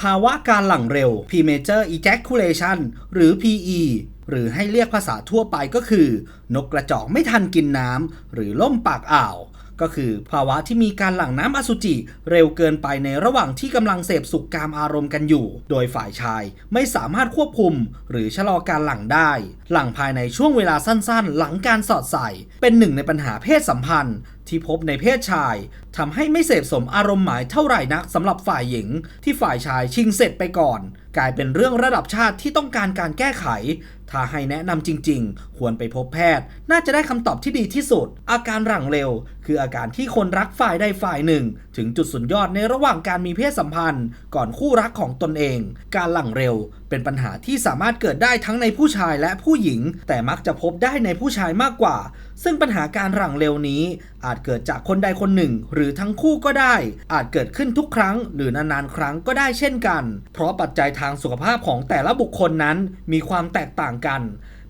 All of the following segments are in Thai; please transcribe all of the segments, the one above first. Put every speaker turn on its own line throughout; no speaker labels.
ภาวะการหลั่งเร็ว premature ejaculation หรือ PE หรือให้เรียกภาษาทั่วไปก็คือ นกกระจอกไม่ทันกินน้ำหรือล่มปากอ่าว ก็คือภาวะที่มีการหลั่งน้ำอสุจิ เร็วเกินไปในระหว่างที่กำลังเสพสุขกามอารมณ์กันอยู่ โดยฝ่ายชายไม่สามารถควบคุม หรือชะลอการหลั่งได้ หลั่งภายในช่วงเวลาสั้นๆ หลังการสอดใส่ เป็นหนึ่งในปัญหาเพศสัมพันธ์ที่พบในเพศชายทำให้ไม่เสพสมอารมณ์หมายเท่าไหร่นักสำหรับฝ่ายหญิง ที่ฝ่ายชายชิงเสร็จไปก่อน กลายเป็นเรื่องระดับชาติที่ต้องการการแก้ไข ถ้าให้แนะนำจริง ๆ ควรไปพบแพทย์ น่าจะได้คำตอบที่ดีที่สุด อาการหลังเร็ว คืออาการที่คนรักฝ่ายใดฝ่ายหนึ่ง ถึงจุดสุดยอดในระหว่างการมีเพศสัมพันธ์ ก่อนคู่รักของตนเอง การหลั่งเร็ว เป็นปัญหาที่สามารถเกิดได้ทั้งในผู้ชายและผู้หญิง แต่มักจะพบได้ในผู้ชายมากกว่า ซึ่งปัญหาการหลั่งเร็วนี้ อาจเกิดจากคนใดคนหนึ่ง หรือทั้งคู่ก็ได้ อาจเกิดขึ้นทุกครั้ง หรือนานๆครั้งก็ได้เช่นกัน เพราะปัจจัยทางสุขภาพของแต่ละบุคคลนั้นมีความแตกต่างกัน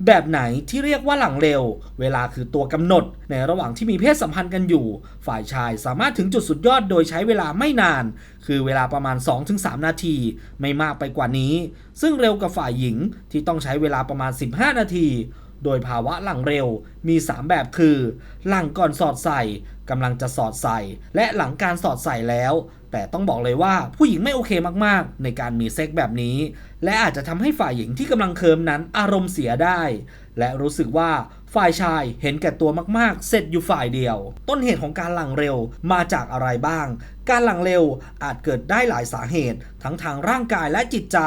แบบไหนที่เรียกว่าหลังเร็ว เวลาคือตัวกำหนด ในระหว่างที่มีเพศสัมพันธ์กันอยู่ ฝ่ายชายสามารถถึงจุดสุดยอดโดยใช้เวลาไม่นาน คือเวลาประมาณ 2-3 นาที ไม่มากไปกว่านี้ ซึ่งเร็วกว่าฝ่ายหญิงที่ต้องใช้เวลาประมาณ 15 นาที โดยภาวะหลังเร็วมี 3 แบบคือ หลังก่อนสอดใส่กำลังจะสอดใส่ และหลังการสอดใส่แล้ว แต่ต้องบอกเลยว่าผู้หญิงไม่โอเคมากๆ ในการมีเซ็กแบบนี้ และอาจจะทำให้ฝ่ายหญิงที่กำลังเคิมนั้นอารมณ์เสียได้ และรู้สึกว่า ฝ่ายชายเห็นแก่ตัวมากๆ เสร็จอยู่ฝ่ายเดียว ต้นเหตุของการหลังเร็วมาจากอะไรบ้าง การหลังเร็วอาจเกิดได้หลายสาเหตุ ทั้งทางร่างกายและจิตใจ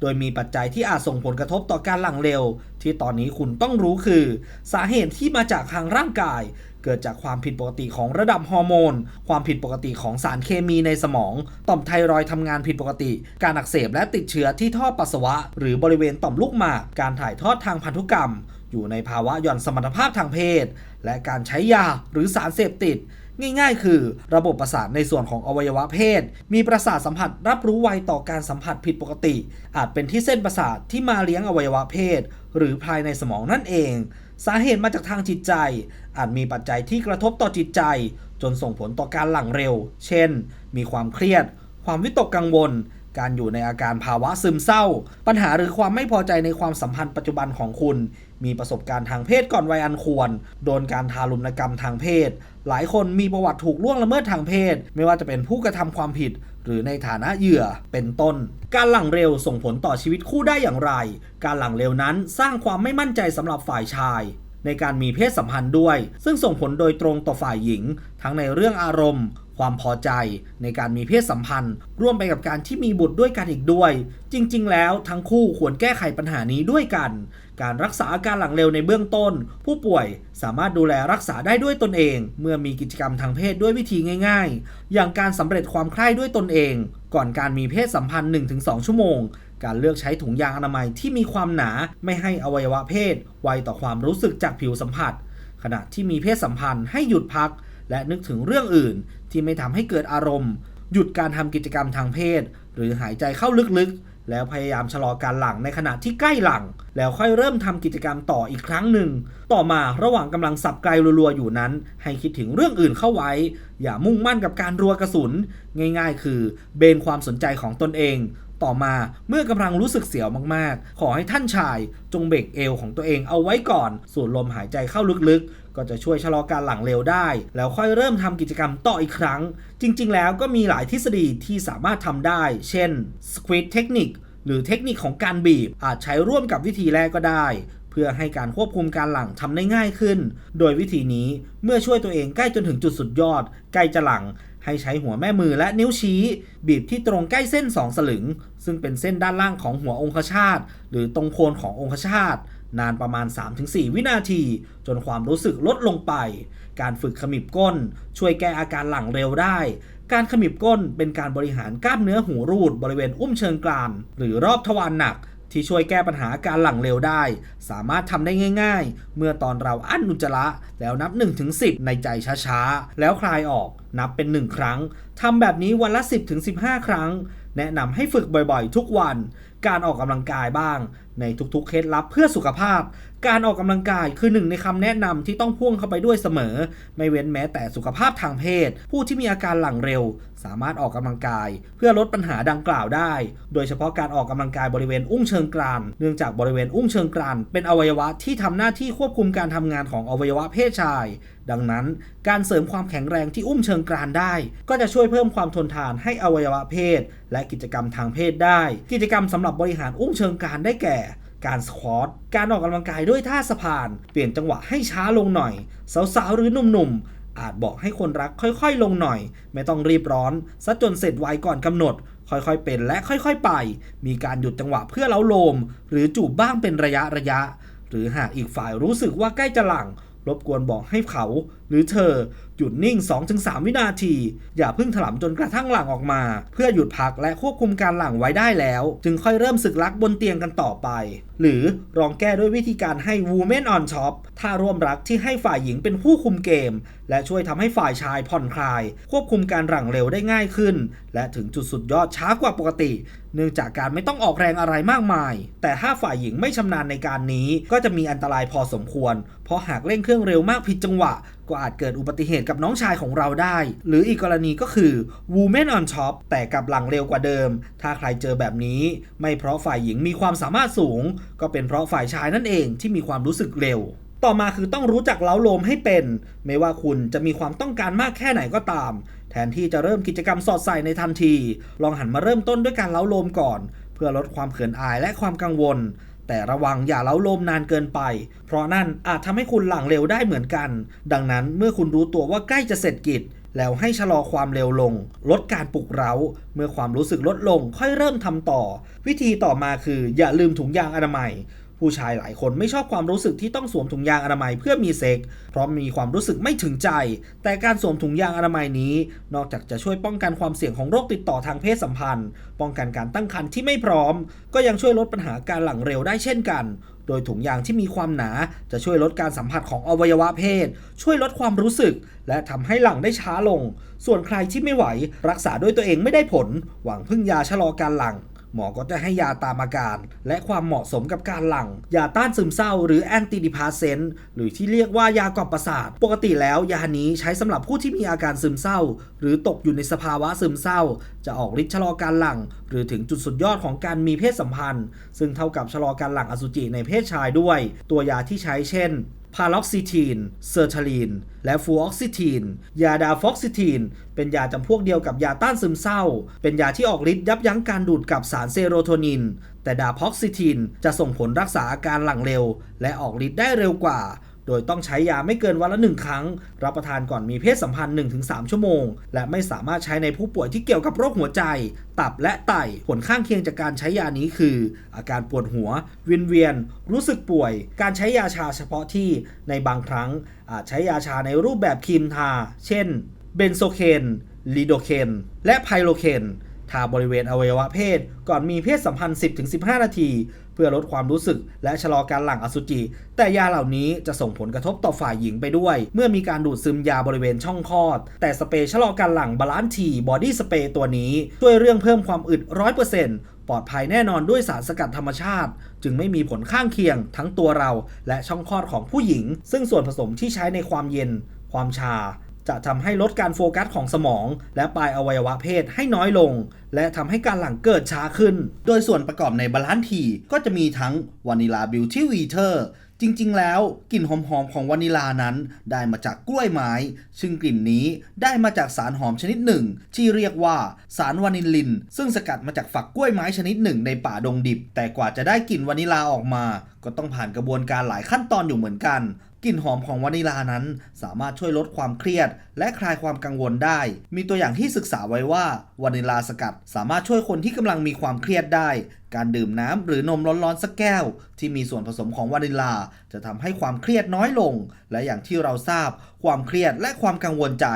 โดยมีปัจจัยที่อาจส่งผลกระทบต่อการหลังเร็ว ที่ตอนนี้คุณต้องรู้คือ สาเหตุที่มาจากทางร่างกาย เกิดจากความผิดปกติของระดับฮอร์โมน ความผิดปกติของสารเคมีในสมอง ต่อมไทรอยทำงานผิดปกติ การอักเสบและติดเชื้อที่ท่อปัสสาวะ หรือบริเวณต่อมลูกหมาก การถ่ายทอดทางพันธุกรรม อยู่ในภาวะหย่อนสมรรถภาพทางเพศ และการใช้ยาหรือสารเสพติด ง่ายๆ คือ ระบบประสาทในส่วนของอวัยวะเพศ มีประสาทสัมผัสรับรู้ไวต่อการสัมผัสผิดปกติ อาจเป็นที่เส้นประสาทที่มาเลี้ยงอวัยวะเพศ หรือภายในสมองนั่นเอง สาเหตุมาจากทางจิตใจ อาจมีปัจจัยที่กระทบต่อจิตใจ จนส่งผลต่อการหลั่งเร็ว เช่น มีความเครียด ความวิตกกังวลการอยู่ในอาการภาวะซึมเศร้า ปัญหาหรือความไม่พอใจในความสัมพันธ์ปัจจุบันของคุณ มีประสบการณ์ทางเพศก่อนวัยอันควร โดนการทารุณกรรมทางเพศ หลายคนมีประวัติถูกล่วงละเมิดทางเพศ ไม่ว่าจะเป็นผู้กระทำความผิด หรือในฐานะเหยื่อเป็นต้น การหลังเร็วส่งผลต่อชีวิตคู่ได้อย่างไร การหลังเร็วนั้นสร้างความไม่มั่นใจสำหรับฝ่ายชายในการมีเพศสัมพันธ์ด้วย ซึ่งส่งผลโดยตรงต่อฝ่ายหญิง ทั้งในเรื่องอารมณ์ ความพอใจ ในการมีเพศสัมพันธ์ ร่วมไปกับการที่มีบุตรด้วยกันอีกด้วย จริง ๆ แล้วทั้งคู่ควรแก้ไขปัญหานี้ด้วยกัน การรักษาอาการหลังเร็วในเบื้องต้น ผู้ป่วยสามารถดูแลรักษาได้ด้วยตนเอง เมื่อมีกิจกรรมทางเพศด้วยวิธีง่าย ๆ อย่างการสำเร็จความใคร่ด้วยตนเอง ก่อนการมีเพศสัมพันธ์ 1-2 ชั่วโมง การเลือกใช้ถุงยางอนามัยที่มีความหนาไม่ให้อวัยวะเพศ ไวต่อความรู้สึกจากผิวสัมผัส ขณะที่มีเพศสัมพันธ์ให้หยุดพัก และนึกถึงเรื่องอื่น ที่ไม่ทำให้เกิดอารมณ์ หยุดการทำกิจกรรมทางเพศ หรือหายใจเข้าลึกๆ แล้วพยายามชะลอการหลังในขณะที่ใกล้หลัง แล้วค่อยเริ่มทำกิจกรรมต่ออีกครั้งหนึ่ง ต่อมาระหว่างกำลังสับไกลรัวๆอยู่นั้น ให้คิดถึงเรื่องอื่นเข้าไว้ อย่ามุ่งมั่นกับการรัวกระสุน ง่าย ๆ คือ เบนความสนใจของตนเอง ต่อมาเมื่อกำลังรู้สึกเสียวมากๆ ขอให้ท่านชาย จงเบรกเอวของตัวเองเอาไว้ก่อน สูดลมหายใจเข้าลึกๆ ก็จะช่วยชะลอการหลังเร็วได้ แล้วค่อยเริ่มทำกิจกรรมต่ออีกครั้ง จริง ๆ แล้วก็มีหลายทฤษฎีที่สามารถทำได้ เช่น squeeze technique หรือเทคนิคของการบีบ อาจใช้ร่วมกับวิธีแรกก็ได้ เพื่อให้การควบคุมการหลั่งทำได้ง่ายขึ้น โดยวิธีนี้เมื่อช่วยตัวเองใกล้จนถึงจุดสุดยอด ใกล้จะหลัง ให้ใช้หัวแม่มือและนิ้วชี้ บีบที่ตรงใกล้เส้น2สลึง ซึ่งเป็นเส้นด้านล่างของหัวองคชาตหรือตรงโคนขององคชาต นานประมาณ 3-4 วินาที จนความรู้สึกลดลงไป การฝึกขมิบก้น ช่วยแก้อาการหลังเร็วได้ การขมิบก้นเป็นการบริหารกล้ามเนื้อหูรูดบริเวณอุ้มเชิงกราน หรือรอบทวารหนักที่ช่วยแก้ปัญหาการหลั่งเร็วได้ สามารถทำได้ง่าย ๆ เมื่อตอนเราอั้นอุจจาระแล้วนับ 1-10 ในใจช้าๆ แล้วคลายออกนับเป็น 1 ครั้งทำแบบนี้วันละ 10-15 ครั้ง แนะนำให้ฝึกบ่อยๆ ทุกวัน การออกกำลังกายบ้าง ในทุกๆ เคล็ดลับเพื่อสุขภาพ การออกกำลังกายคือหนึ่งในคำแนะนำที่ต้องพ่วงเข้าไปด้วยเสมอ ไม่เว้นแม้แต่สุขภาพทางเพศ ผู้ที่มีอาการหลังเร็ว สามารถออกกำลังกาย เพื่อลดปัญหาดังกล่าวได้ โดยเฉพาะการออกกำลังกายบริเวณอุ้งเชิงกรานเนื่องจากบริเวณอุ้งเชิงกรานเป็นอวัยวะที่ทำหน้าที่ควบคุมการทำงานของอวัยวะเพศชาย ดังนั้นการเสริมความแข็งแรงที่อุ้มเชิงกรานได้ ก็จะช่วยเพิ่มความทนทานให้อวัยวะเพศ และกิจกรรมทางเพศได้ กิจกรรมสำหรับบริหารอุ้งเชิงกรานได้แก่ การสควอตการออกกำลังกายด้วยท่าสะพาน เปลี่ยนจังหวะให้ช้าลงหน่อย สาวๆ หรือหนุ่มๆ อาจบอกให้คนรักค่อยๆ ลงหน่อย ไม่ต้องรีบร้อนซะจนเสร็จไวก่อนกำหนด ค่อยๆ เป็นและค่อยๆ ไป มีการหยุดจังหวะเพื่อเล้าโลม หรือจูบบ้างเป็นระยะระยะ หรือหากอีกฝ่ายรู้สึกว่าใกล้จะหลัง รบกวนบอกให้เขา รือเธอหยุดนิ่ง 2-3 วินาที อย่าเพิ่งถลำจนกระทั่งหลังออกมา เพื่อหยุดพักและควบคุมการหลังไว้ได้แล้ว จึงค่อยเริ่มศึกรักบนเตียงกันต่อไป หรือลองแก้ด้วยวิธีการให้ Women on Top ท่าร่วมรักที่ให้ฝ่ายหญิงเป็นผู้คุมเกม และช่วยทำให้ฝ่ายชายผ่อนคลาย ควบคุมการหลังเร็วได้ง่ายขึ้น และถึงจุดสุดยอดช้ากว่าปกติ เนื่องจากการไม่ต้องออกแรงอะไรมากมาย แต่ถ้าฝ่ายหญิงไม่ชำนาญในการนี้ ก็จะมีอันตรายพอสมควร เพราะหากเร่งเครื่องเร็วมากผิดจังหวะ ก็อาจเกิดอุบัติเหตุกับน้องชายของเราได้ หรืออีกกรณีก็คือ woman on top แต่กับหลังเร็วกว่าเดิม ถ้าใครเจอแบบนี้ ไม่เพราะฝ่ายหญิงมีความสามารถสูง ก็เป็นเพราะฝ่ายชายนั่นเองที่มีความรู้สึกเร็ว ต่อมาคือต้องรู้จักเล้าโลมให้เป็น ไม่ว่าคุณจะมีความต้องการมากแค่ไหนก็ตาม แทนที่จะเริ่มกิจกรรมสอดใส่ในทันที ลองหันมาเริ่มต้นด้วยการเล้าโลมก่อน เพื่อลดความเขินอายและความกังวล แต่ระวังอย่าเล้าโลมนานเกินไป เพราะนั่นอาจทำให้คุณหลังเร็วได้เหมือนกัน ดังนั้นเมื่อคุณรู้ตัวว่าใกล้จะเสร็จกิจ แล้วให้ชะลอความเร็วลง ลดการปลุกเร้า เมื่อความรู้สึกลดลงค่อยเริ่มทำต่อ วิธีต่อมาคือ อย่าลืมถุงยางอนามัย ผู้ชายหลายคนไม่ชอบความรู้สึกที่ต้องสวมถุงยางอนามัยเพื่อมีเซ็ก เพราะมีความรู้สึกไม่ถึงใจ แต่การสวมถุงยางอนามัยนี้ นอกจากจะช่วยป้องกันความเสี่ยงของโรคติดต่อทางเพศสัมพันธ์ ป้องกันการตั้งครรภ์ที่ไม่พร้อม ก็ยังช่วยลดปัญหาการหลั่งเร็วได้เช่นกันโดยถุงยางที่มีความหนาจะช่วยลดการสัมผัสของอวัยวะเพศ ช่วยลดความรู้สึก และทำให้หลังได้ช้าลง ส่วนใครที่ไม่ไหว รักษาด้วยตัวเองไม่ได้ผล หวังพึ่งยาชะลอการหลัง หมอก็จะให้ยาตามอาการ และความเหมาะสมกับการหลังยาต้านซึมเศร้าหรือแอนติดิพาเซนต์หรือที่เรียกว่ายากล่อมประสาท ปกติแล้วยานี้ใช้สำหรับผู้ที่มีอาการซึมเศร้า หรือตกอยู่ในสภาวะซึมเศร้า จะออกฤทธิ์ชะลอการหลังหรือถึงจุดสุดยอดของการมีเพศสัมพันธ์ ซึ่งเท่ากับชะลอการหลั่งอสุจิในเพศชายด้วย ตัวยาที่ใช้เช่น พาล็อกซิทีน เซอร์ทาลีน และฟูออกซิทีน ยาดาฟอกซิทีน เป็นยาจำพวกเดียวกับยาต้านซึมเศร้า เป็นยาที่ออกฤทธิ์ยับยั้งการดูดกับสารเซโรโทนิน แต่ดาพ็อกซิทีนจะส่งผลรักษาอาการหลังเร็ว และออกฤทธิ์ได้เร็วกว่า โดยต้องใช้ยาไม่เกินวันละหนึ่งครั้ง รับประทานก่อนมีเพศสัมพันธ์ 1-3 ชั่วโมง และไม่สามารถใช้ในผู้ป่วยที่เกี่ยวกับโรคหัวใจ ตับและไต ผลข้างเคียงจากการใช้ยานี้คือ อาการปวดหัววินเวียน รู้สึกป่วย การใช้ยาชาเฉพาะที่ในบางครั้งอาจใช้ยาชาในรูปแบบครีมทา เช่น เบนโซเคนลีโดเคนและไพโลเคนทาบริเวณอวัยวะเพศ ก่อนมีเพศสัมพันธ์ 10-15 นาที เพื่อลดความรู้สึกและชะลอการหลั่งอสุจิ แต่ยาเหล่านี้จะส่งผลกระทบต่อฝ่ายหญิงไปด้วย เมื่อมีการดูดซึมยาบริเวณช่องคลอด แต่สเปรย์ชะลอการหลั่งบาลานซ์ทีบอดี้สเปรย์ตัวนี้ ช่วยเรื่องเพิ่มความอึด100%ปลอดภัยแน่นอนด้วยสารสกัดธรรมชาติ จึงไม่มีผลข้างเคียงทั้งตัวเรา และช่องคลอดของผู้หญิง ซึ่งส่วนผสมที่ใช้ในความเย็น ความชา จะทำให้ลดการโฟกัสของสมอง และปลายอวัยวะเพศให้น้อยลง และทำให้การหลั่งเกิดช้าขึ้น โดยส่วนประกอบในบาลานซ์ทีก็จะมีทั้งวานิลาบิวตี้วีเทอร์จริงๆ แล้วกลิ่นหอมๆ ของวานิลานั้น ได้มาจากกล้วยไม้ ซึ่งกลิ่นนี้ได้มาจากสารหอมชนิดหนึ่ง ที่เรียกว่าสารวานิลิน ซึ่งสกัดมาจากฝักกล้วยไม้ชนิดหนึ่งในป่าดงดิบ แต่กว่าจะได้กลิ่นวานิลาออกมา ก็ต้องผ่านกระบวนการหลายขั้นตอนอยู่เหมือนกัน กลิ่นหอมของวานิลานั้น สามารถช่วยลดความเครียด และคลายความกังวลได้ มีตัวอย่างที่ศึกษาไว้ว่าวานิลาสกัด สามารถช่วยคนที่กำลังมีความเครียดได้ การดื่มน้ำหรือนมร้อนๆสักแก้ว ที่มีส่วนผสมของวานิลา จะทำให้ความเครียดน้อยลง และอย่างที่เราทราบ ความเครียดและความกังวลใจ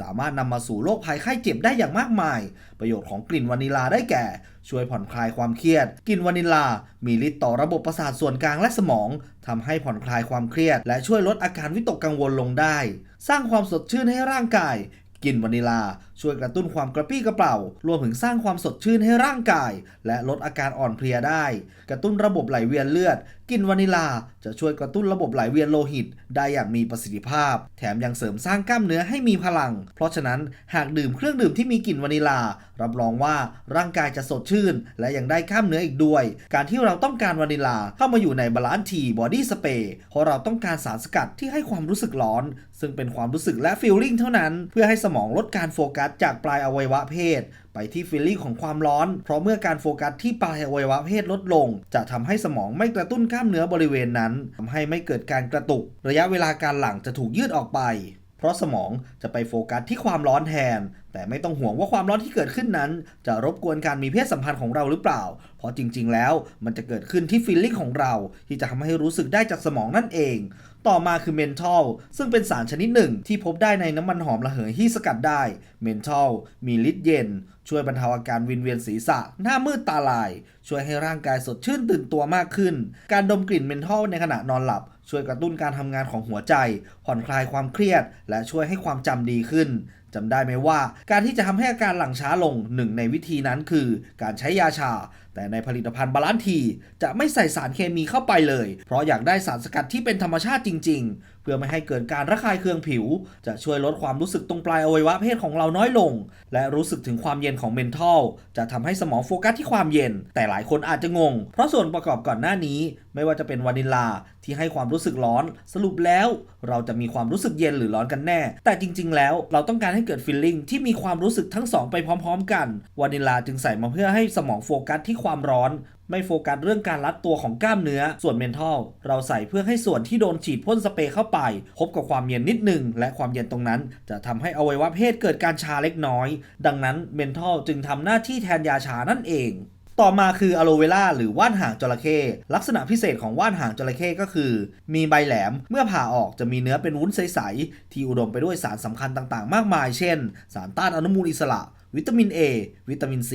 สามารถนำมาสู่โรคภัยไข้เจ็บได้อย่างมากมาย ประโยชน์ของกลิ่นวานิลาได้แก่ ช่วยผ่อนคลายความเครียด กินวานิลา มีฤทธิ์ต่อระบบประสาทส่วนกลางและสมองทำให้ผ่อนคลายความเครียด และช่วยลดอาการวิตกกังวลลงได้ สร้างความสดชื่นให้ร่างกาย กินวานิลา ช่วยกระตุ้นความกระปรี้กระเปร่ารวมถึงสร้างความสดชื่นให้ร่างกาย และลดอาการอ่อนเพลียได้ กระตุ้นระบบไหลเวียนเลือด กินวานิลา จะช่วยกระตุ้นระบบไหลเวียนโลหิต ได้อย่างมีประสิทธิภาพ แถมยังเสริมสร้างกล้ามเนื้อให้มีพลัง เพราะฉะนั้นหากดื่มเครื่องดื่มที่มีกลิ่นวานิลา รับรองว่าร่างกายจะสดชื่น และยังได้กล้ามเนื้ออีกด้วย การที่เราต้องการวานิลาเข้ามาอยู่ในบาลานซ์ทีบอดี้สเปรย์เพราะเราต้องการสารสกัดที่ให้ความรู้สึกร้อน ซึ่งเป็นความรู้สึกและฟีลลิ่งเท่านั้น เพื่อให้สมองลดการโฟกัสจากปลายอวัยวะเพศ ไปที่ฟิลลิ่งของความร้อน เพราะเมื่อการโฟกัสที่ปลายอวัยวะเพศลดลง จะทำให้สมองไม่กระตุ้นกล้ามเนื้อบริเวณนั้นทำให้ไม่เกิดการกระตุก ระยะเวลาการหลังจะถูกยืดออกไป เพราะสมองจะไปโฟกัสที่ความร้อนแทน แต่ไม่ต้องห่วงว่าความร้อนที่เกิดขึ้นนั้น จะรบกวนการมีเพศสัมพันธ์ของเราหรือเปล่า เพราะจริงๆ แล้วมันจะเกิดขึ้นที่ฟีลลิ่งของเรา ที่จะทำให้รู้สึกได้จากสมองนั่นเอง ต่อมาคือเมนทอลซึ่งเป็นสารชนิดหนึ่งที่พบได้ในน้ำมันหอมระเหยที่สกัดได้เมนทอลมีฤทธิ์เย็น ช่วยบรรเทาอาการวินเวียนศีรษะ หน้ามืดตาลาย ช่วยให้ร่างกายสดชื่นตื่นตัวมากขึ้น การดมกลิ่นเมนทอลในขณะนอนหลับช่วยกระตุ้นการทำงานของหัวใจ ผ่อนคลายความเครียด และช่วยให้ความจำดีขึ้น จำได้ไหมว่า การที่จะทำให้อาการหลังช้าลงหนึ่งในวิธีนั้นคือ การใช้ยาชา แต่ในผลิตภัณฑ์บาลานซ์ทีจะไม่ใส่สารเคมีเข้าไปเลย เพราะอยากได้สารสกัดที่เป็นธรรมชาติจริง ๆ เพื่อไม่ให้เกิดการระคายเคืองผิว จะช่วยลดความรู้สึกตรงปลายอวัยวะเพศของเราน้อยลง และรู้สึกถึงความเย็นของเมนทอลจะทำให้สมองโฟกัสที่ความเย็น แต่หลายคนอาจจะงง เพราะส่วนประกอบก่อนหน้านี้ ไม่ว่าจะเป็นวานิลลาที่ให้ความรู้สึกร้อน สรุปแล้ว เราจะมีความรู้สึกเย็นหรือร้อนกันแน่ แต่จริง ๆ แล้วเราต้องการให้เกิดฟีลลิ่งที่มีความรู้สึกทั้งสองไปพร้อม ๆ กันวานิลลาจึงใส่มาเพื่อให้สมองโฟกัสที่ความร้อน ไม่โฟกัสเรื่องการรัดตัวของกล้ามเนื้อ ส่วนเมนทอลเราใส่เพื่อให้ส่วนที่โดนฉีดพ่นสเปรย์เข้าไป พบกับความเย็นนิดหนึ่งและความเย็นตรงนั้น จะทำให้อวัยวะเพศเกิดการชาเล็กน้อย ดังนั้นเมนทอลจึงทำหน้าที่แทนยาชานั่นเองต่อมาคืออะโลเวล่าหรือว่านหางจระเข้ลักษณะพิเศษของว่านหางจระเข้ก็คือ มีใบแหลมเมื่อผ่าออกจะมีเนื้อเป็นวุ้นใส ๆ ที่อุดมไปด้วยสารสำคัญต่างๆ มากมาย เช่น สารต้านอนุมูลอิสระ วิตามิน A วิตามิน C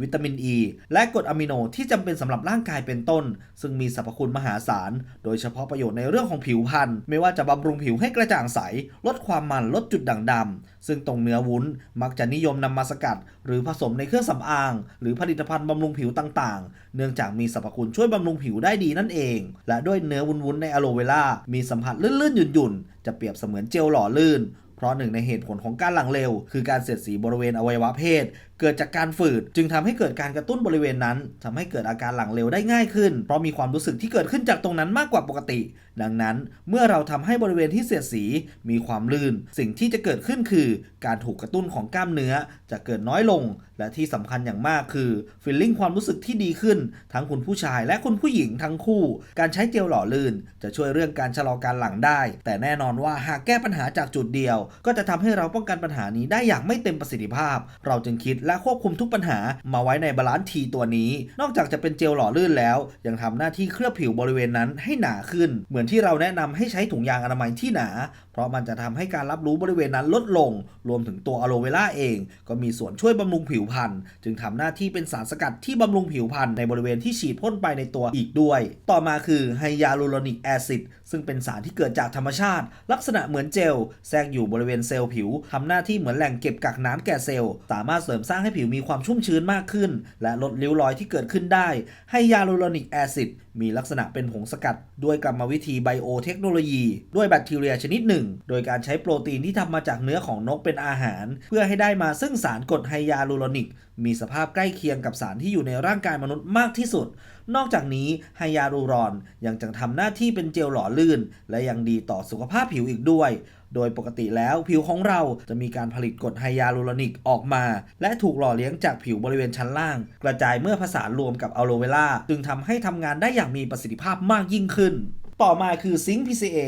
วิตามิน E และกรดอะมิโนที่จำเป็นสำหรับร่างกายเป็นต้น ซึ่งมีสรรพคุณมหาศาล โดยเฉพาะประโยชน์ในเรื่องของผิวพรรณไม่ว่าจะบำรุงผิวให้กระจ่างใส ลดความมันลดจุดด่างดำซึ่งตรงเนื้อวุ้นมักจะนิยมนำมาสกัด หรือผสมในเครื่องสำอาง หรือผลิตภัณฑ์บำรุงผิวต่างๆ เนื่องจากมีสรรพคุณช่วยบำรุงผิวได้ดีนั่นเอง และด้วยเนื้อวุ้นๆในอะโลเวล่ามีสัมผัสลื่นๆหยุ่นๆจะเปรียบเสมือนเจลหล่อลื่น เพราะหนึ่งในเหตุผลของการหลังเร็ว คือการเสียดสีบริเวณอวัยวะเพศ เกิดจากการฝืด จึงทำให้เกิดการกระตุ้นบริเวณนั้นทำให้เกิดอาการหลังเร็วได้ง่ายขึ้น เพราะมีความรู้สึกที่เกิดขึ้นจากตรงนั้นมากกว่าปกติ ดังนั้นเมื่อเราทำให้บริเวณที่เสียดสีมีความลื่น สิ่งที่จะเกิดขึ้นคือ การถูกกระตุ้นของกล้ามเนื้อ จะเกิดน้อยลง และที่สำคัญอย่างมากคือฟีลลิ่งความรู้สึกที่ดีขึ้น ทั้งคุณผู้ชายและคุณผู้หญิงทั้งคู่ การใช้เจลหล่อลื่น จะช่วยเรื่องการชะลอการหลังได้ แต่แน่นอนว่าหากแก้ปัญหาจากจุดเดียว ก็จะทำให้เราป้องกันปัญหานี้ได้อย่างไม่เต็มประสิทธิภาพ เราจึงคิดและควบคุมทุกปัญหามาไว้ในบาลานซ์ทีตัวนี้ นอกจากจะเป็นเจลหล่อลื่นแล้ว ยังทำหน้าที่เคลือบผิวบริเวณนั้นให้หนาขึ้น เหมือนที่เราแนะนำให้ใช้ถุงยางอนามัยที่หนา เพราะมันจะทำให้การรับรู้บริเวณนั้นลดลง รวมถึงตัวอะโลเวล่าเองก็มีส่วนช่วยบำรุงผิวพรรณจึงทำหน้าที่เป็นสารสกัดที่บำรุงผิวพรรณในบริเวณที่ฉีดพ่นไปในตัวอีกด้วย ต่อมาคือไฮยาลูโรนิกแอซิดซึ่งเป็นสารที่เกิดจากธรรมชาติ ลักษณะเหมือนเจลแทรกอยู่บริเวณเซลล์ผิวทำหน้าที่เหมือนแหล่งเก็บกักน้ำแก่เซลล์สามารถเสริมสร้างให้ผิวมีความชุ่มชื้นมากขึ้น และลดริ้วรอยที่เกิดขึ้นได้ไฮยาลูโรนิกแอซิดมีลักษณะเป็นผงสกัดด้วยกรรมวิธีไบโอเทคโนโลยี ด้วยแบคทีเรียชนิดหนึ่ง โดยการใช้โปรตีนที่ทำมาจากเนื้อของนกเป็นอาหาร เพื่อให้ได้มาซึ่งสารกรดไฮยาลูโรนิก มีสภาพใกล้เคียงกับสารที่อยู่ในร่างกายมนุษย์มากที่สุด นอกจากนี้ไฮยาลูรอนยังจะทำหน้าที่เป็นเจลหล่อลื่น และยังดีต่อสุขภาพผิวอีกด้วย โดยปกติแล้วผิวของเราจะมีการผลิตกรดไฮยาลูโรนิกออกมา และถูกหล่อเลี้ยงจากผิวบริเวณชั้นล่าง กระจายเมื่อผสานรวมกับอะโลเวล่าจึงทำให้ทำงานได้อย่างมีประสิทธิภาพมากยิ่งขึ้น ต่อมาคือซิงค์ PCA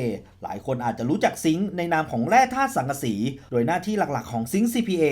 หลายคนอาจจะรู้จักซิงค์ในนามของแร่ธาตุสังกะสี โดยหน้าที่หลักๆของซิงค์ CPA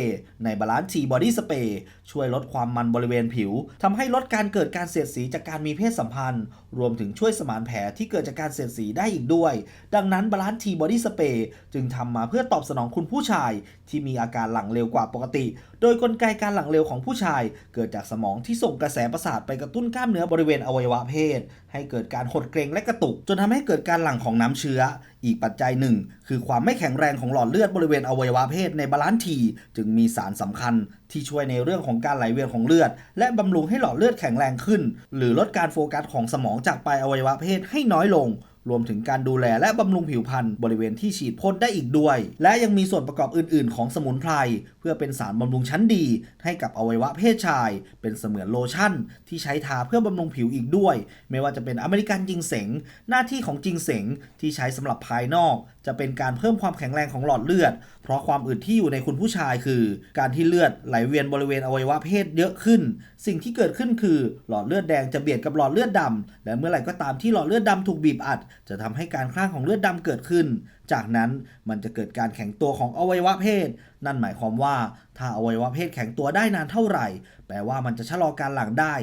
ในบาลานซ์ T Body Spray ช่วยลดความมันบริเวณผิวทำให้ลดการเกิดการเสียดสีจากการมีเพศสัมพันธ์ รวมถึงช่วยสมานแผลที่เกิดจากการเสียดสีได้อีกด้วย ดังนั้นบาลานซ์ T Body Spray จึงทำมาเพื่อตอบสนองคุณผู้ชาย ที่มีอาการหลังเร็วกว่าปกติ โดยกลไกการหลังเร็วของผู้ชาย เกิดจากสมองที่ส่งกระแสประสาทไปกระตุ้นกล้ามเนื้อบริเวณอวัยวะเพศ ให้เกิดการหดเกร็งและกระตุกจนทำำให้เกิดการหลั่งของน้ำเชื้อ อีกปัจจัยหนึ่ง คือความไม่แข็งแรงของหลอดเลือดบริเวณอวัยวะเพศในบาลานซ์ทีจึงมีสารสำคัญที่ช่วยในเรื่องของการไหลเวียนของเลือด และบำรุงให้หลอดเลือดแข็งแรงขึ้น หรือลดการโฟกัสของสมองจากปลายอวัยวะเพศให้น้อยลง รวมถึงการดูแลและบำรุงผิวพรรณบริเวณที่ฉีดพ่นได้อีกด้วย และยังมีส่วนประกอบอื่น ๆ ของสมุนไพรเพื่อเป็นสารบำรุงชั้นดี ให้กับอวัยวะเพศชาย เป็นเสมือนโลชั่น ที่ใช้ทาเพื่อบำรุงผิวอีกด้วย ไม่ว่าจะเป็นอเมริกันจิงเสงหน้าที่ของจิงเสงที่ใช้สำหรับภายนอก จะเป็นการเพิ่มความแข็งแรงของหลอดเลือด เพราะความอึดที่อยู่ในคุณผู้ชายคือ การที่เลือดไหลเวียนบริเวณอวัยวะเพศเยอะขึ้น สิ่งที่เกิดขึ้นคือ หลอดเลือดแดงจะเบียดกับหลอดเลือดดำและเมื่อไหร่ก็ตามที่หลอดเลือดดำถูกบีบอัดจะทำให้การคลั่งของเลือดดำเกิดขึ้น จากนั้นมันจะเกิดการแข็งตัวของอวัยวะเพศ นั่นหมายความว่า ถ้าอวัยวะเพศแข็งตัวได้นานเท่าไหร่ แปลว่ามันจะชะลอการหลั่งได้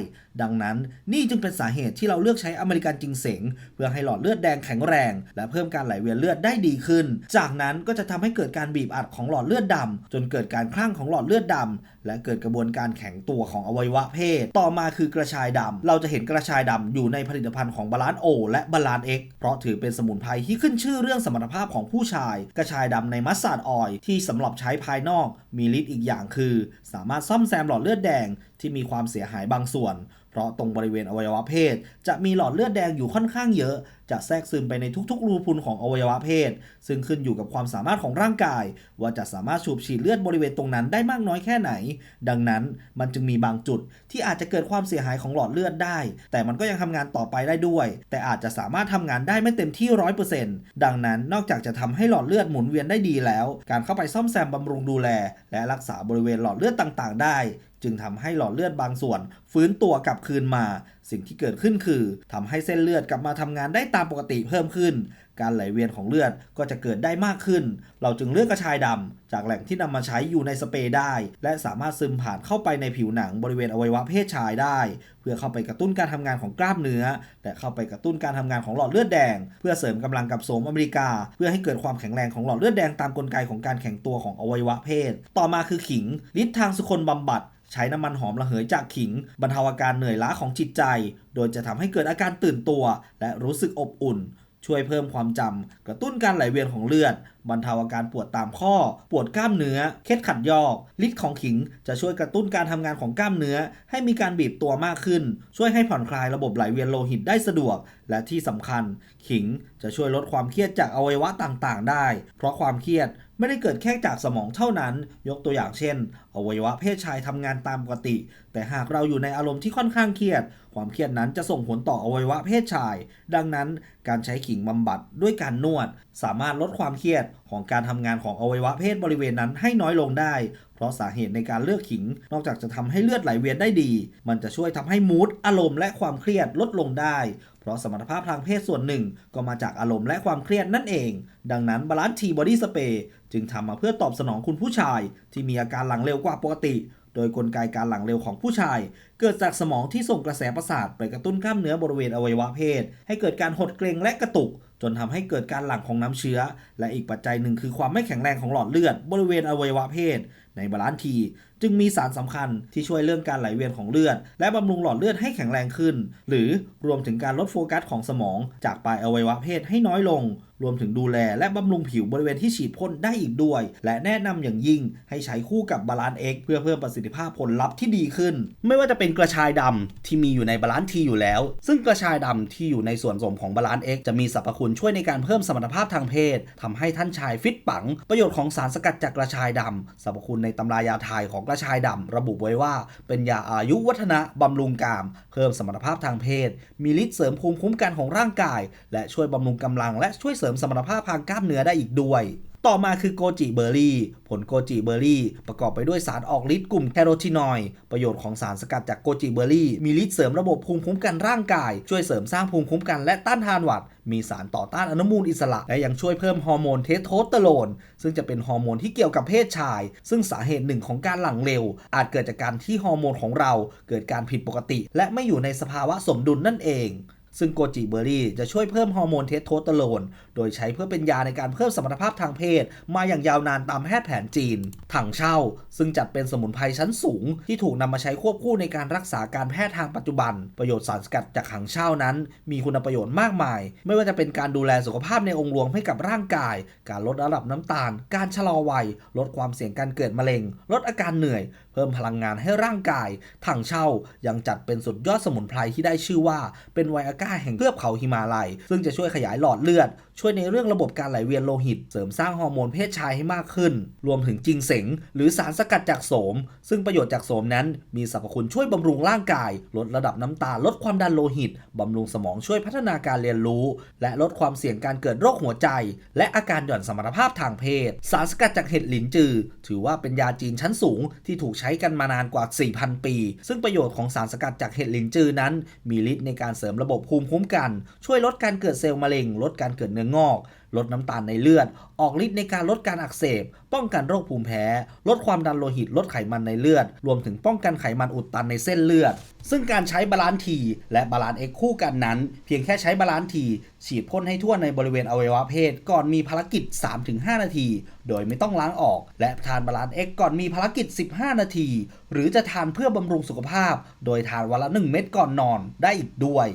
ดังนั้นนี่จึงเป็นสาเหตุที่เราเลือกใช้อเมริกันจิงเสงเพื่อให้หลอดเลือดแดงแข็งแรง และเพิ่มการไหลเวียนเลือดได้ดีขึ้น จากนั้นก็จะทำให้เกิดการบีบอัดของหลอดเลือดดำจนเกิดการคลั่งของหลอดเลือดดำและเกิดกระบวนการแข็งตัวของอวัยวะเพศ ต่อมาคือกระชายดำเราจะเห็นกระชายดำอยู่ในผลิตภัณฑ์ของบาลานโอและบาลานเอ็กเพราะถือเป็นสมุนไพรที่ขึ้นชื่อเรื่องสมรรถภาพของของผู้ชาย กระชายดำในมัสตาร์ดออยที่สำหรับใช้ภายนอก มีฤทธิ์อีกอย่างคือ สามารถซ่อมแซมหลอดเลือดแดงที่มีความเสียหายบางส่วน เพราะตรงบริเวณอวัยวะเพศ จะมีหลอดเลือดแดงอยู่ค่อนข้างเยอะ จะแทรกซึมไปในทุกๆ รูพุนของอวัยวะเพศ ซึ่งขึ้นอยู่กับความสามารถของร่างกาย ว่าจะสามารถสูบฉีดเลือดบริเวณตรงนั้นได้มากน้อยแค่ไหน ดังนั้นมันจึงมีบางจุดที่อาจจะเกิดความเสียหายของหลอดเลือดได้ แต่มันก็ยังทำงานต่อไปได้ด้วย แต่อาจจะสามารถทำงานได้ไม่เต็มที่ร้อยเปอร์เซ็นต์ดังนั้นนอกจากจะทำให้หลอดเลือดหมุนเวียนได้ดีแล้ว การเข้าไปซ่อมแซมบำรุงดูแล และรักษาบริเวณหลอดเลือดต่างๆ ได้ จึงทำให้หลอดเลือดบางส่วน ฟื้นตัวกลับคืนมา สิ่งที่เกิดขึ้นคือทำให้เส้นเลือดกลับมาทำงานได้ตามปกติเพิ่มขึ้น การไหลเวียนของเลือดก็จะเกิดได้มากขึ้น เราจึงเลือกกระชายดำจากแหล่งที่นำมาใช้อยู่ในสเปรย์ได้ และสามารถซึมผ่านเข้าไปในผิวหนังบริเวณอวัยวะเพศชายได้ เพื่อเข้าไปกระตุ้นการทำงานของกล้ามเนื้อ และเข้าไปกระตุ้นการทำงานของหลอดเลือดแดง เพื่อเสริมกำลังกับโสมอเมริกา เพื่อให้เกิดความแข็งแรงของหลอดเลือดแดงตามกลไกของการแข็งตัวของอวัยวะเพศ ต่อมาคือขิงฤทธิ์ทางสุคนบำบัด ใช้น้ำมันหอมระเหยจากขิง บรรเทาอาการเหนื่อยล้าของจิตใจ โดยจะทำให้เกิดอาการตื่นตัว และรู้สึกอบอุ่น ช่วยเพิ่มความจำกระตุ้นการไหลเวียนของเลือด บรรเทาอาการปวดตามข้อ ปวดกล้ามเนื้อ เคล็ดขัดยอกฤทธิ์ของขิงจะช่วยกระตุ้นการทำงานของกล้ามเนื้อ ให้มีการบีบตัวมากขึ้น ช่วยให้ผ่อนคลายระบบไหลเวียนโลหิตได้สะดวก และที่สำคัญ ขิงจะช่วยลดความเครียดจากอวัยวะต่างๆ ได้ เพราะความเครียด ไม่ได้เกิดแค่จากสมองเท่านั้น ยกตัวอย่างเช่น อวัยวะเพศชายทำงานตามปกติ แต่หากเราอยู่ในอารมณ์ที่ค่อนข้างเครียด ความเครียดนั้นจะส่งผลต่ออวัยวะเพศชาย ดังนั้นการใช้ขิงบำบัดด้วยการนวด สามารถลดความเครียดของการทำงานของอวัยวะเพศบริเวณนั้นให้น้อยลงได้ เพราะสาเหตุในการเลือกขิง นอกจากจะทำให้เลือดไหลเวียนได้ดี มันจะช่วยทำให้มูดอารมณ์และความเครียดลดลงได้ เพราะสมรรถภาพทางเพศส่วนหนึ่ง ก็มาจากอารมณ์และความเครียดนั่นเอง ดังนั้นบาลานซ์ทีบอดี้สเปรย์จึงทำมาเพื่อตอบสนองคุณผู้ชาย ที่มีอาการหลังเร็วกว่าปกติโดยกลไกการหลังเร็วของผู้ชาย เกิดจากสมองที่ส่งกระแสประสาทไปกระตุ้นกล้ามเนื้อบริเวณอวัยวะเพศ ให้เกิดการหดเกร็งและกระตุก จนทำให้เกิดการหลั่งของน้ำเชื้อ และอีกปัจจัยหนึ่งคือความไม่แข็งแรงของหลอดเลือด บริเวณอวัยวะเพศ ในบาลานซ์ทีจึงมีสารสำคัญที่ช่วยเรื่องการไหลเวียนของเลือด และบำรุงหลอดเลือดให้แข็งแรงขึ้น หรือรวมถึงการลดโฟกัสของสมองจากปลายอวัยวะเพศให้น้อยลง รวมถึงดูแลและบำรุงผิวบริเวณที่ฉีดพ่นได้อีกด้วย และแนะนำอย่างยิ่งให้ใช้คู่กับบาลานซ์เอ็กเพื่อเพิ่มประสิทธิภาพผลลัพธ์ที่ดีขึ้น ไม่ว่าจะเป็นกระชายดำที่มีอยู่ในบาลานซ์ทีอยู่แล้ว ซึ่งกระชายดำที่อยู่ในส่วนผสมของบาลานซ์เอ็กจะมีสรรพคุณช่วยในการเพิ่มสมรรถภาพทางเพศทำให้ท่านชายฟิตปัง ประโยชน์ของสารสกัดจากกระชายดำสรรพคุณในตำรายาไทยของกระชายดำระบุไว้ว่า เป็นยาอายุวัฒนะบำรุงกาม เพิ่มสมรรถภาพทางเพศ มีฤทธิ์เสริมภูมิคุ้มกันของร่างกาย และช่วยบำรุงกำลังและช่วยเสริมสมรรถภาพทางกล้ามเนื้อได้อีกด้วย ต่อมาคือโกจิเบอร์รี่ ผลโกจิเบอร์รี่ ประกอบไปด้วยสารออกฤทธิ์กลุ่มแคโรทีนอยด์ ประโยชน์ของสารสกัดจากโกจิเบอร์รี่ มีฤทธิ์เสริมระบบภูมิคุ้มกันร่างกาย ช่วยเสริมสร้างภูมิคุ้มกันและต้านทานหวัด มีสารต่อต้านอนุมูลอิสระ และยังช่วยเพิ่มฮอร์โมนเทสโทสเตอโรน ซึ่งจะเป็นฮอร์โมนที่เกี่ยวกับเพศชาย ซึ่งสาเหตุหนึ่งของการหลั่งเร็ว อาจเกิดจากการที่ฮอร์โมนของเรา เกิดการผิดปกติ และไม่อยู่ในสภาวะสมดุลนั่นเอง ซึ่งโกจิเบอร์รี่จะช่วยเพิ่มฮอร์โมนเทสโทสเตอโรน โดยใช้เพื่อเป็นยาในการเพิ่มสมรรถภาพทางเพศ มาอย่างยาวนานตามแพทย์แผนจีน ถังเช่า ซึ่งจัดเป็นสมุนไพรชั้นสูง ที่ถูกนำมาใช้ควบคู่ในการรักษาการแพทย์ทางปัจจุบัน ประโยชน์สารสกัดจากถังเช่านั้น มีคุณประโยชน์มากมาย ไม่ว่าจะเป็นการดูแลสุขภาพในองค์รวมให้กับร่างกาย การลดระดับน้ำตาล การชะลอวัย ลดความเสี่ยงการเกิดมะเร็ง ลดอาการเหนื่อย พิ่มพลังงานให้ร่างกายถังเช่ายังจัดเป็นสุดยอดสมุนไพรที่ได้ชื่อว่า เป็นไวอาก้าแห่งเทือกเขาหิมาลัย ซึ่งจะช่วยขยายหลอดเลือด ช่วยในเรื่องระบบการไหลเวียนโลหิต เสริมสร้างฮอร์โมนเพศชายให้มากขึ้น รวมถึงจิงเสงหรือสารสกัดจากโสม ซึ่งประโยชน์จากโสมนั้น มีสรรพคุณช่วยบำรุงร่างกาย ลดระดับน้ำตาลลดความดันโลหิตบำรุงสมองช่วยพัฒนาการเรียนรู้ และลดความเสี่ยงการเกิดโรคหัวใจ และอาการหย่อนสมรรถภาพทางเพศ สารสกัดจากเห็ดหลินจือ ถือว่าเป็นยาจีนชั้นสูงที่ถูกใช้ช้กันมานานกว่า 4,000 ปี ซึ่งประโยชน์ของสารสกัดจากเห็ดหลินจือนั้น มีฤทธิ์ในการเสริมระบบภูมิคุ้มกัน ช่วยลดการเกิดเซลล์มะเร็ง ลดการเกิดเนื้องอก ลดน้ำตาลในเลือด ออกฤทธิ์ในการลดการอักเสบ ป้องกันโรคภูมิแพ้ ลดความดันโลหิต ลดไขมันในเลือด รวมถึงป้องกันไขมันอุดตันในเส้นเลือด ซึ่งการใช้บาลานซ์ทีและบาลานซ์เอ็กคู่กันนั้น เพียงแค่ใช้บาลานซ์ทีฉีดพ่นให้ทั่วในบริเวณอวัยวะเพศ ก่อนมีภารกิจ 3-5 นาที โดยไม่ต้องล้างออก และทานบาลานซ์เอ็กก่อนมีภารกิจ 15 นาที หรือจะทานเพื่อบำรุงสุขภาพ โดยทานวันละ 1 เม็ดก่อนนอนได้อีกด้วย